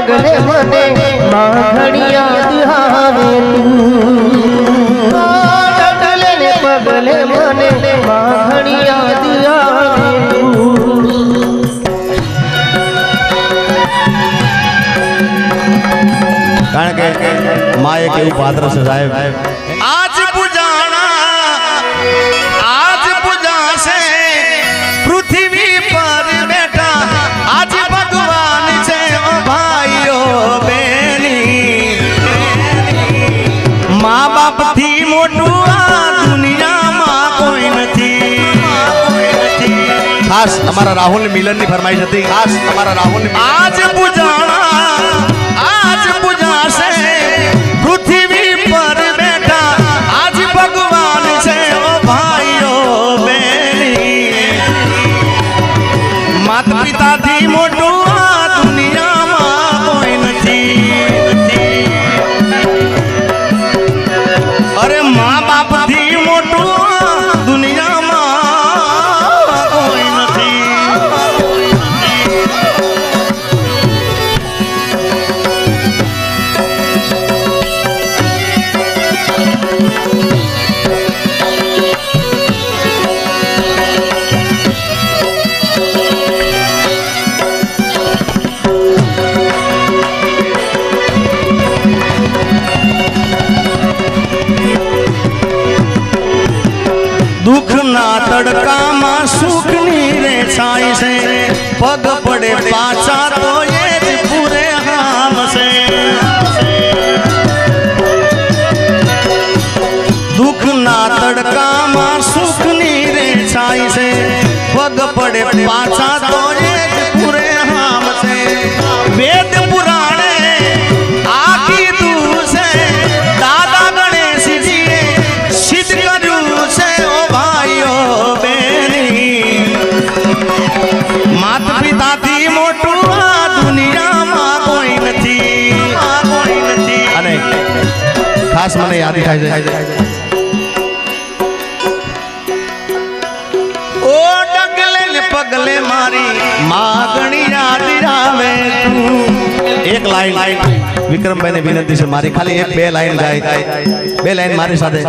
પગલે મને યાદ આવે તું. ને પગલે મને યાદ આવે કારણ કે માં એક એવું પાત્ર છે સાહેબ. આજ મા મોટું આ દુનિયામાં કોઈ નથી. ખાસ તમારા રાહુલ મિલનની ફરમાઈશ હતી. ખાસ તમારા રાહુલ આજ પૂજાણા પાછા તો એ જ પૂરે હામ છે. વેદ પુરાણે આ કીધું છે, દાદા ગણેશજીએ સિદ્ધ કર્યું છે, ઓ ભાઈઓ બેની માત પિતાથી મોટું આ દુનિયામાં કોઈ નથી મને યાદ થાય છે. એક લાઈન વિક્રમભાઈ વિનંતી છે, મારી ખાલી એક બે લાઈન ગાય બે લાઈન મારી સાથે.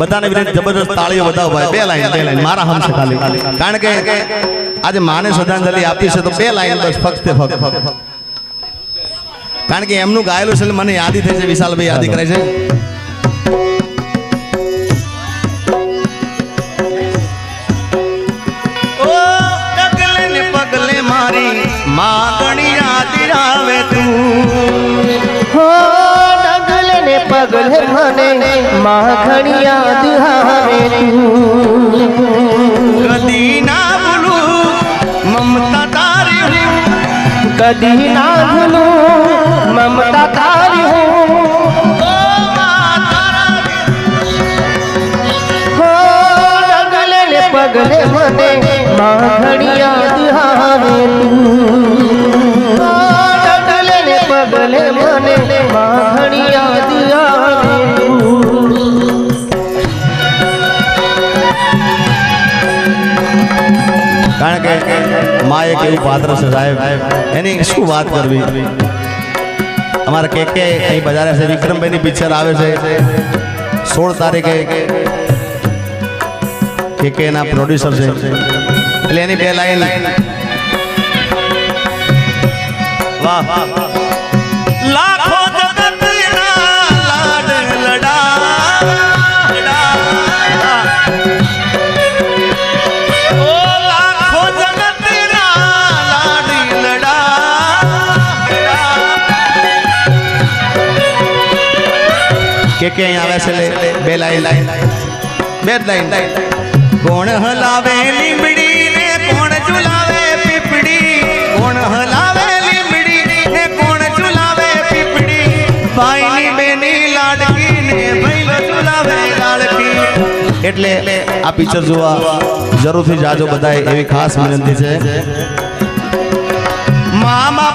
બધાને વિનંતી, જબરદસ્ત તાળીઓ બતાવો ભાઈ બે લાઈન બે લાઈન મારા હમશે ખાલી. કારણ કે આજે માને શ્રદ્ધાંજલિ આપી છે, તો બે લાઈન બસ ફક્ત ફક્ત. કારણ કે એમનું ગાયેલું છે મને યાદી થઈ છે, વિશાલભાઈ યાદી કરે છે. પગલે મને માં ઘણી યાદ આવે કદી ના ભૂલું મમતા તારી કદી ના ભૂલું માં એક પાત્ર છે સાહેબ, એની શું વાત કરવી? અમારા કે કે અહીં બજારે છે, વિક્રમભાઈની પિક્ચર આવે છે. સોળ તારીખે કે કે એના પ્રોડ્યુસર છે. એટલે એની બે લાઈન વાહ. લાખો કે કે આવે છે બે લાઈન. લાઈન બે જ લાઈન. કોણ હલાવે લીમડી ને કોણ ઝુલાવે પીપડી કોણ હલાવે લીમડી ને કોણ ઝુલાવે પીપડી ભાઈની બેની લાડકી ને ભાઈ ઝુલાવે લાડકી. એટલે આ પિક્ચર જોવા જરૂરથી જાજો બધાય એવી ખાસ વિનંતી છે. મામા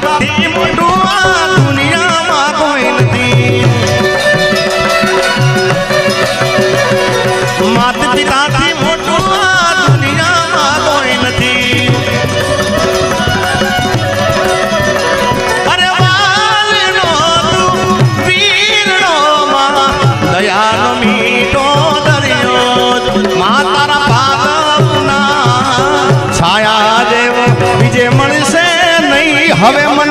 હવે મને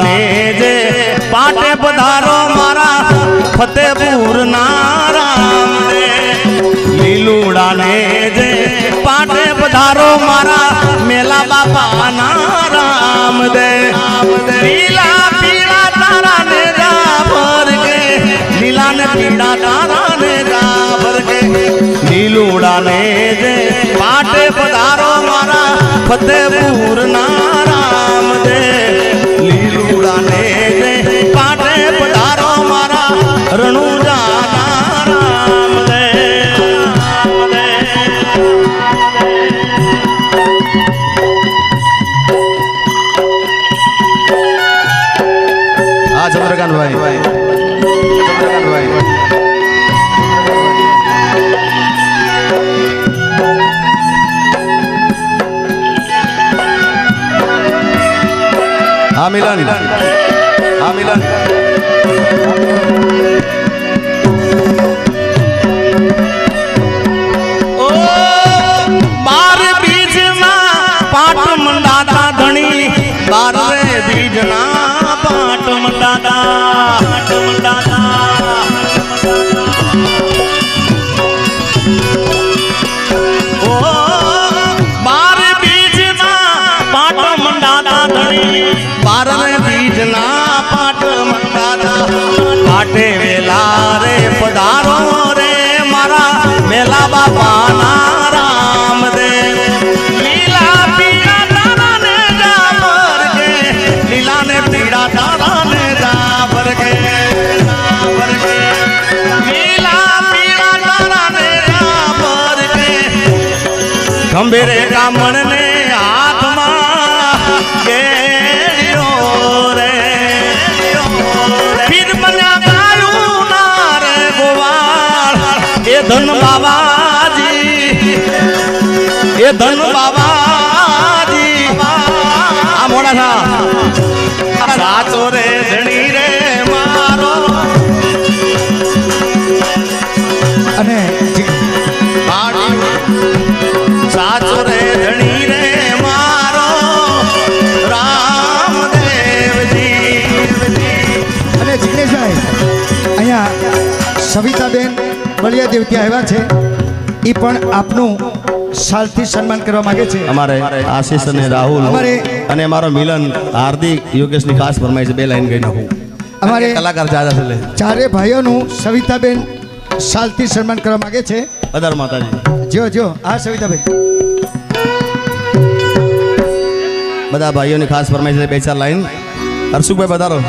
ને જે પાટે પધારો મારા ફતેપુર નારામ લીલુડાને જે પાટે પધારો મારા મેલા બાપા નારામ દે. લીલા પીળા તારા ને જાબર કે લીલા ને પીળા તારા ને જાબર કે લીલુડાને જે પાટે પધારો મારા ફતેપુર નારામ દે. હા મિલન હા મિલન ઓ બાર બીજના પાટ મંડાતા ધણી. બાર બીજના પાટ મંડાતા રે બીજના પાટ પાટે વેલા રે, પધારો રે મારા મેલા બાપાના રામ દે લીલા પીળા તારા ને જાબર કે લીલા ને પીળા તારા ને જાબર કે લીલા પીળા તારા ને જાબર કે ગંભીરે કામણ ને એ ધન બાબાજી આ મોડા થા. સાચો રે ધણી રે મારો. અને સાચો રે ધણી રે મારો. રામદેવજી. અને જિગ્નેશભાઈ, અહીંયા સવિતાબેન બળિયાદેવ ત્યાં આવ્યા છે. એ પણ આપનું સાલથી સન્માન કરવા માંગે છે. અમારે આશીષ અને રાહુલ અમારે- અને અમારો મિલન હાર્દિક યોગેશની ખાસ ફરમાઈ છે બે લાઈન ગઈ નાખું. અમારે કલાકાર જાજા છે ચારે ભાઈઓનું સવિતાબેન સાલથી સન્માન કરવા માંગે છે. અદર માતાજી. જો જો આ સવિતાબેન. બધા ભાઈઓની ખાસ ફરમાઈ છે બે ચાર લાઈન. હર્ષુભાઈ બતારો